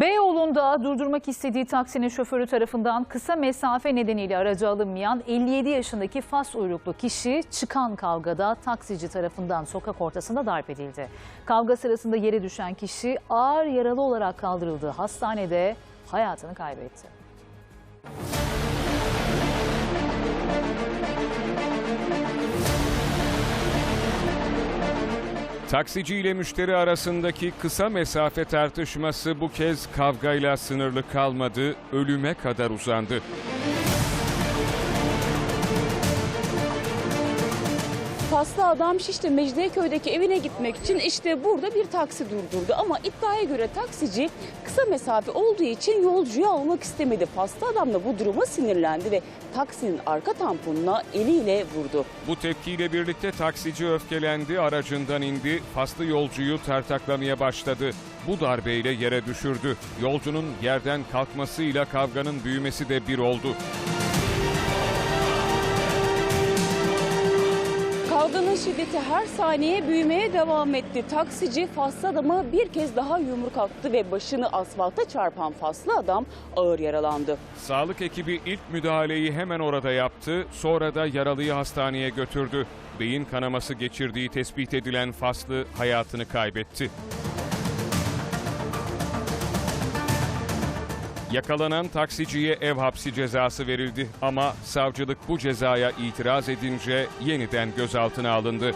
Beyoğlu'nda durdurmak istediği taksinin şoförü tarafından kısa mesafe nedeniyle aracı alınmayan 57 yaşındaki Fas uyruklu kişi çıkan kavgada taksici tarafından sokak ortasında darp edildi. Kavga sırasında yere düşen kişi ağır yaralı olarak kaldırıldığı hastanede hayatını kaybetti. Taksici ile müşteri arasındaki kısa mesafe tartışması bu kez kavgayla sınırlı kalmadı, ölüme kadar uzandı. Faslı adam Şişli Mecidiyeköy'deki evine gitmek için işte burada bir taksi durdurdu. Ama iddiaya göre taksici kısa mesafe olduğu için yolcuyu almak istemedi. Faslı adam da bu duruma sinirlendi ve taksinin arka tamponuna eliyle vurdu. Bu tepkiyle birlikte taksici öfkelendi, aracından indi, faslı yolcuyu tartaklamaya başladı. Bu darbeyle yere düşürdü. Yolcunun yerden kalkmasıyla kavganın büyümesi de bir oldu. Kavganın şiddeti her saniye büyümeye devam etti. Taksici faslı adamı bir kez daha yumruk attı ve başını asfalta çarpan faslı adam ağır yaralandı. Sağlık ekibi ilk müdahaleyi hemen orada yaptı, sonra da yaralıyı hastaneye götürdü. Beyin kanaması geçirdiği tespit edilen Faslı hayatını kaybetti. Yakalanan taksiciye ev hapsi cezası verildi ama savcılık bu cezaya itiraz edince yeniden gözaltına alındı.